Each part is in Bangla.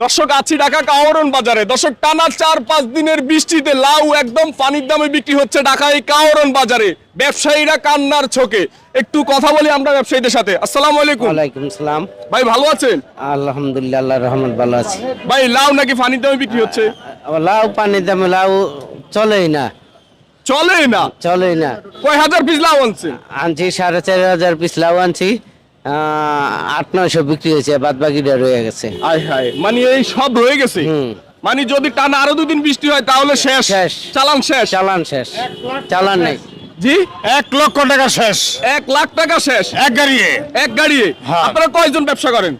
দর্শক আছি ঢাকা কাওরন বাজারে। দর্শক টানা চার পাঁচ দিনের বৃষ্টিতে লাউ একদম পানির দামে বিক্রি হচ্ছে ঢাকা এই কাওরন বাজারে। ব্যবসায়ীরা কান্নার ছকে। একটু কথা বলি আমরা ব্যবসায়ীদের সাথে। আসসালামু আলাইকুম। ওয়ালাইকুম সালাম। ভাই ভালো আছেন? আলহামদুলিল্লাহ আল্লাহ রহমত ভালো আছে। ভাই লাউ নাকি পানির দামে বিক্রি হচ্ছে? লাউ পানির দামে লাউ চলেই না। চলেই না? চলেই না। কয় হাজার পিস লাউ আনছে আনছি সাড়ে চার হাজার পিস লাউ আনছি। আট নয়শো বিক্রি হয়েছে বাদ বাকিটা রয়ে গেছে। আয় হায় মানে এই সব রয়ে গেছে? মানে যদি টানা আরও দুদিন বৃষ্টি হয় তাহলে শেষ। শেষ। চালান শেষ। চালান শেষ। চালান নেই। জি? এক লক্ষ টাকা শেষ। এক লাখ টাকা শেষ। এক গাড়িয়ে। এক গাড়িয়ে। হ্যাঁ। আপনারা কয়জন ব্যবসা করেন?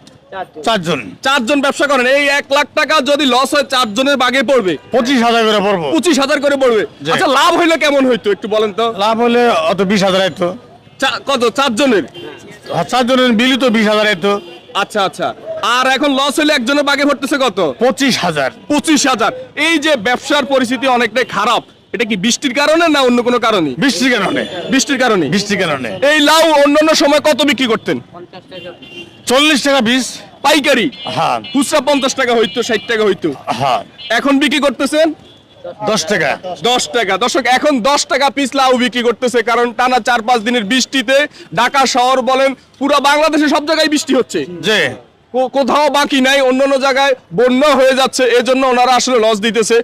চারজন। চারজন। ব্যবসা করেন। এই এক লাখ টাকা যদি লস হয় চারজনের বাগে পড়বে। পঁচিশ হাজার করে পড়ব। পঁচিশ হাজার করে পড়বে। আচ্ছা লাভ হইলে কেমন হইতো? একটু বলেন তো। লাভ হলে অত বিশ হাজার আইতো চা- কত? চারজনের? চারজনের বিলি তো বিশ হাজার আইতো আচ্ছা আচ্ছা। আর এখন লস হইলে একজনের বাগে পড়তেছে কত? পঁচিশ হাজার। পঁচিশ হাজার। এই যে ব্যবসার পরিস্থিতি অনেকটাই খারাপ এটা কি বৃষ্টির কারণে না অন্য কোনো কারণে? বৃষ্টির কারণে। বৃষ্টির কারণে? বৃষ্টির কারণে। এই লাউ অন্যান্য সময় কত বিক্রি করতেন? চল্লিশ টাকা বিশ পাইকারি? হ্যাঁ। খুচরা পঞ্চাশ টাকা হইতো ষাট টাকা হইতো। হ্যাঁ। এখন বিক্রি করতেছেন? দশ টাকা। দশ টাকা। দর্শক এখন দশ টাকা পিস লাউ বিক্রি করতেছে কারণ টানা চার পাঁচ দিনের বৃষ্টিতে ঢাকা শহর বলেন পুরো বাংলাদেশে সব জায়গায় বৃষ্টি হচ্ছে। যে কোথাও বাকি নাই অন্যান্য জায়গায় বন্যা হয়ে যাচ্ছে এজন্য ওনারা আসলে লস দিতেছে।